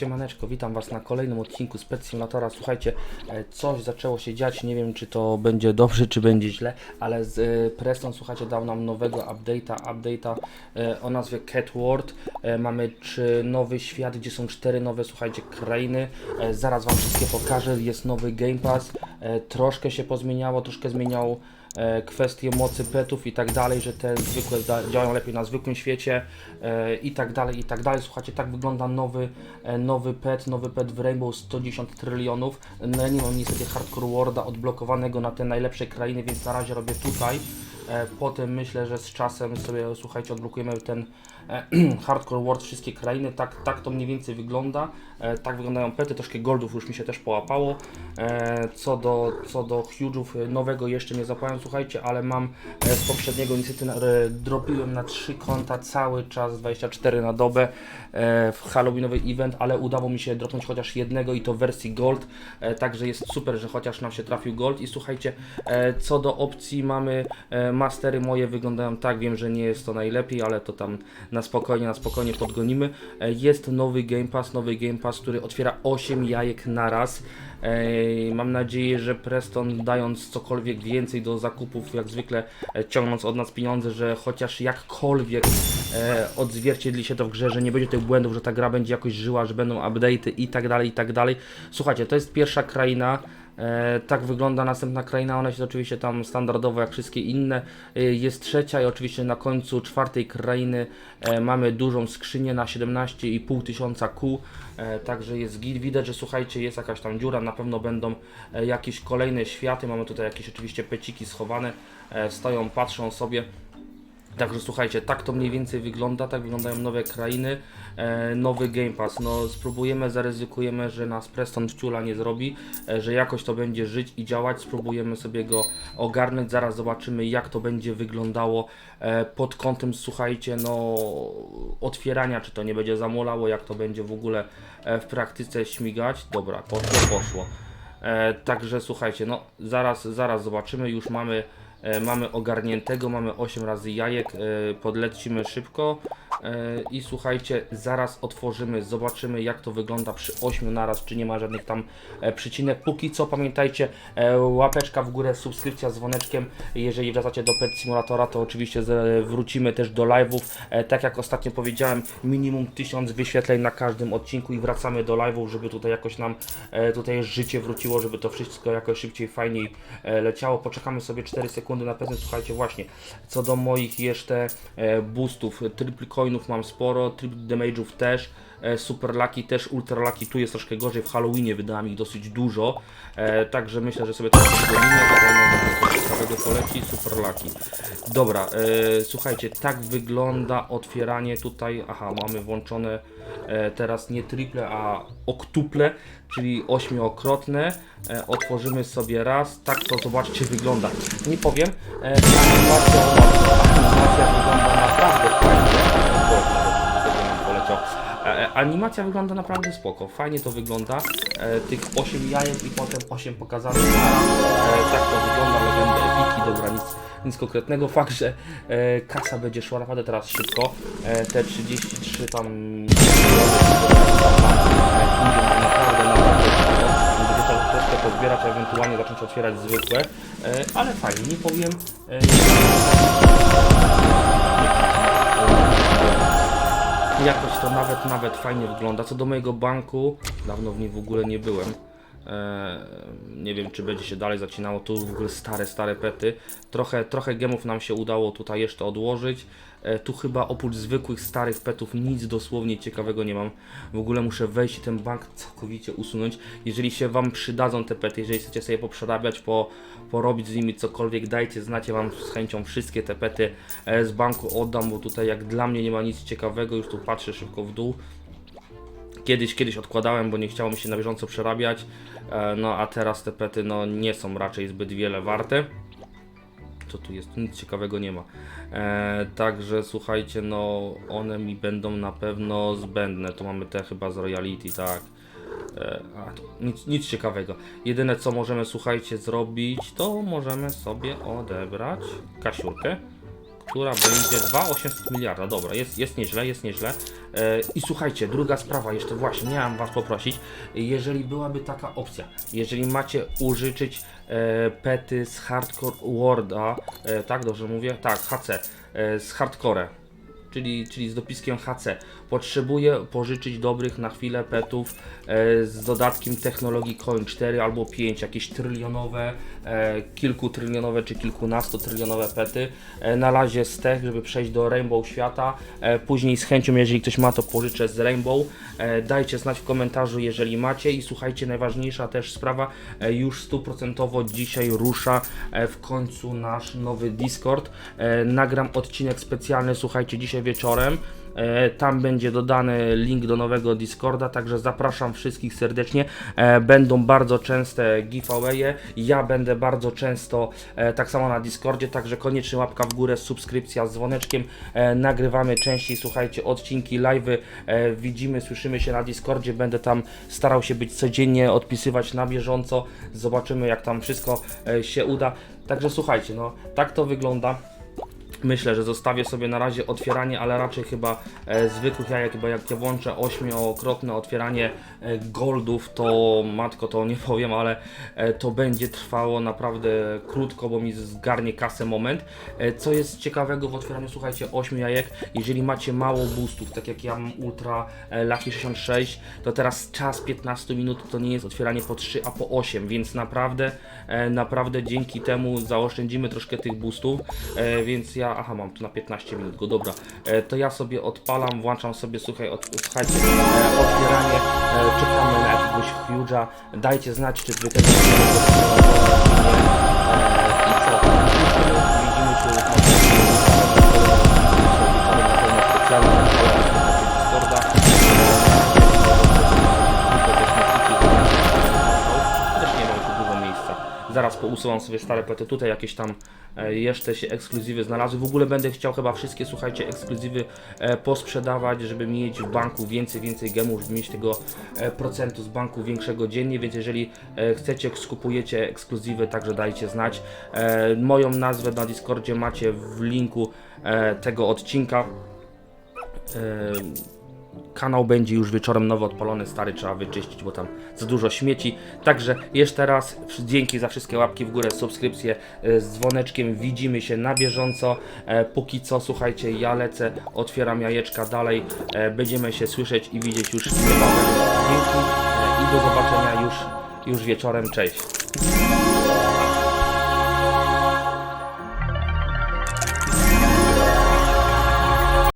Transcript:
Siemaneczko, witam Was na kolejnym odcinku z Pet Simulatora. Słuchajcie, e, coś zaczęło się dziać, nie wiem czy to będzie dobrze, czy będzie źle, ale z e, Preston, słuchajcie, dał nam nowego update'a, update'a e, o nazwie Cat World. Mamy czy nowy świat, gdzie są cztery nowe, słuchajcie, krainy. Zaraz Wam wszystkie pokażę, jest nowy Game Pass, troszkę się pozmieniało, troszkę zmieniał e, kwestie mocy petów i tak dalej, że te zwykłe działają lepiej na zwykłym świecie e, i tak dalej, i tak dalej. Słuchajcie, tak wygląda nowy, e, nowy pet, nowy pet w Rainbow 110 trylionów. No ja nie mam niestety Hardcore Worda odblokowanego na te najlepsze krainy, więc na razie robię tutaj. E, Potem myślę, że z czasem sobie, słuchajcie, odblokujemy ten e, Hardcore World, wszystkie krainy. Tak, tak to mniej więcej wygląda. E, Tak wyglądają pety, troszkę goldów już mi się też połapało. Co do, co do huge'ów, nowego jeszcze nie zapałem, słuchajcie, ale mam z poprzedniego niestety dropiłem na trzy konta cały czas 24 na dobę w Halloweenowy event, ale udało mi się dropnąć chociaż jednego i to w wersji gold, także jest super, że chociaż nam się trafił gold i słuchajcie, co do opcji mamy mastery moje wyglądają tak, wiem, że nie jest to najlepiej, ale to tam na spokojnie, na spokojnie podgonimy. E, Jest nowy Game Pass, nowy Game Pass, który otwiera 8 jajek na raz. Ej, Mam nadzieję, że Preston dając cokolwiek więcej do zakupów, jak zwykle e, ciągnąc od nas pieniądze, że chociaż jakkolwiek e, odzwierciedli się to w grze, że nie będzie tych błędów, że ta gra będzie jakoś żyła, że będą update'y i tak dalej, i tak dalej. Słuchajcie, to jest pierwsza kraina. E, tak wygląda następna kraina, ona jest oczywiście tam standardowo jak wszystkie inne. E, jest trzecia i oczywiście na końcu czwartej krainy e, mamy dużą skrzynię na 17,5 tysiąca kół. Także jest git. Widać, że słuchajcie, jest jakaś tam dziura, na pewno będą jakieś kolejne światy. Mamy tutaj jakieś oczywiście peciki schowane, stoją, patrzą sobie. Także słuchajcie, tak to mniej więcej wygląda, tak wyglądają nowe krainy, e, nowy Game Pass. No spróbujemy, zaryzykujemy, że nas Preston wciula nie zrobi, e, że jakoś to będzie żyć i działać. Spróbujemy sobie go ogarnąć, zaraz zobaczymy jak to będzie wyglądało e, pod kątem, słuchajcie, no otwierania, czy to nie będzie zamulało, jak to będzie w ogóle e, w praktyce śmigać. Dobra, poszło, poszło. E, także słuchajcie, no zaraz, zaraz zobaczymy, już mamy, mamy ogarniętego, mamy 8 razy jajek, e, podlecimy szybko. e, i słuchajcie, zaraz otworzymy, zobaczymy jak to wygląda przy 8 naraz, czy nie ma żadnych tam e, przycinek. Póki co pamiętajcie, e, łapeczka w górę, subskrypcja z dzwoneczkiem, jeżeli wracacie do Pet Simulatora, to oczywiście wrócimy też do live'ów, e, tak jak ostatnio powiedziałem, minimum 1000 wyświetleń na każdym odcinku i wracamy do live'ów, żeby tutaj jakoś nam e, tutaj życie wróciło, żeby to wszystko jakoś szybciej, fajniej e, leciało. Poczekamy sobie 4 sekundy na prezent. Słuchajcie, właśnie, co do moich jeszcze e, boostów, triple coinów mam sporo, triple damage'ów też. E, Super Lucky też, Ultra Lucky tu jest troszkę gorzej, w Halloweenie wydałem ich dosyć dużo, e, także myślę, że sobie to przygonimy, coś ciekawego poleci, Super Lucky. Dobra, e, słuchajcie, tak wygląda otwieranie tutaj, aha, mamy włączone teraz nie triple, a oktuple, czyli ośmiokrotne. Otworzymy sobie raz, tak to zobaczcie wygląda. Nie powiem, e, animacja, animacja wygląda naprawdę fajnie. E, e, Animacja wygląda naprawdę spoko, fajnie to wygląda. E, tych 8 jajek i potem 8 pokazanych. E, tak to wygląda, legenda epiki, dobra, nic, nic konkretnego. Fakt, że e, kasa będzie szła naprawdę teraz szybko. E, te 33 tam naprawdę, naprawdę troszkę pozbierać, a ewentualnie zacząć otwierać zwykłe. E, ale fajnie, nie powiem. Jakoś to nawet, nawet fajnie wygląda. Co do mojego banku, dawno w nim w ogóle nie byłem. Eee, nie wiem, czy będzie się dalej zacinało. Tu w ogóle stare, stare pety. Trochę, trochę gemów nam się udało tutaj jeszcze odłożyć. E, tu chyba oprócz zwykłych, starych petów nic dosłownie ciekawego nie mam. W ogóle muszę wejść i ten bank całkowicie usunąć. Jeżeli się Wam przydadzą te pety, jeżeli chcecie sobie poprzerabiać, po, porobić z nimi cokolwiek, dajcie znać, ja Wam z chęcią wszystkie te pety e, z banku oddam, bo tutaj jak dla mnie nie ma nic ciekawego, już tu patrzę szybko w dół. Kiedyś, kiedyś odkładałem, bo nie chciało mi się na bieżąco przerabiać, e, no a teraz te pety no, nie są raczej zbyt wiele warte. Co tu jest? Nic ciekawego nie ma. E, także słuchajcie, no one mi będą na pewno zbędne. To mamy te chyba z Royality, tak. E, a, nic, nic ciekawego. Jedyne co możemy, słuchajcie, zrobić, to możemy sobie odebrać kasiurkę, która będzie 2,800 miliarda. Dobra, jest, jest nieźle, jest nieźle. E, I słuchajcie, druga sprawa, jeszcze właśnie miałem Was poprosić, jeżeli byłaby taka opcja, jeżeli macie użyczyć e, pety z Hardcore Worda, e, tak dobrze mówię? Tak, HC, z Hardcore czyli, czyli z dopiskiem HC. Potrzebuję pożyczyć dobrych na chwilę petów e, z dodatkiem technologii Coin 4 albo 5, jakieś trylionowe, e, kilkutrylionowe czy kilkunastotylionowe pety. E, na razie z tech, żeby przejść do Rainbow świata. E, później z chęcią, jeżeli ktoś ma, to pożyczę z Rainbow. E, dajcie znać w komentarzu, jeżeli macie. I słuchajcie, najważniejsza też sprawa, e, już stuprocentowo dzisiaj rusza e, w końcu nasz nowy Discord. E, nagram odcinek specjalny, słuchajcie, dzisiaj wieczorem. E, Tam będzie dodany link do nowego Discorda, także zapraszam wszystkich serdecznie. E, Będą bardzo częste giveawaye. Ja będę bardzo często e, tak samo na Discordzie, także koniecznie łapka w górę, subskrypcja z dzwoneczkiem. Nagrywamy częściej, słuchajcie, odcinki, live'y. Widzimy, słyszymy się na Discordzie. Będę tam starał się być codziennie, odpisywać na bieżąco. Zobaczymy, jak tam wszystko się uda. Także słuchajcie, no tak to wygląda. Myślę, że zostawię sobie na razie otwieranie, ale raczej chyba e, zwykłych jajek, bo jak ja włączę ośmiokrotne otwieranie e, goldów, to matko to nie powiem, ale e, to będzie trwało naprawdę krótko, bo mi zgarnie kasę moment. E, co jest ciekawego w otwieraniu, słuchajcie, 8 jajek, jeżeli macie mało boostów, tak jak ja mam Ultra e, Lucky 66, to teraz czas 15 minut to nie jest otwieranie po 3, a po 8, więc naprawdę, e, naprawdę dzięki temu zaoszczędzimy troszkę tych boostów, e, więc ja, aha, mam tu na 15 minut go, dobra, e, to ja sobie odpalam, włączam sobie, słuchaj, od, słuchajcie, e, otwieranie, e, czekamy na jakiegoś huge'a, dajcie znać, czy wy tego e, i co, widzimy się Zaraz pousuwam sobie stare pety. Tutaj jakieś tam e, jeszcze się ekskluzywy znalazły. W ogóle będę chciał chyba wszystkie, słuchajcie, ekskluzywy e, posprzedawać, żeby mieć w banku więcej, więcej gemów, żeby mieć tego e, procentu z banku większego dziennie, więc jeżeli chcecie, skupujecie ekskluzywy, także dajcie znać. Moją nazwę na Discordzie macie w linku tego odcinka. Kanał będzie już wieczorem nowy odpalony, stary trzeba wyczyścić, bo tam za dużo śmieci. Także jeszcze raz dzięki za wszystkie łapki w górę, subskrypcje e, z dzwoneczkiem. Widzimy się na bieżąco. E, Póki co, słuchajcie, ja lecę, otwieram jajeczka dalej. E, Będziemy się słyszeć i widzieć już niebawem. Dzięki i do zobaczenia już, już wieczorem. Cześć.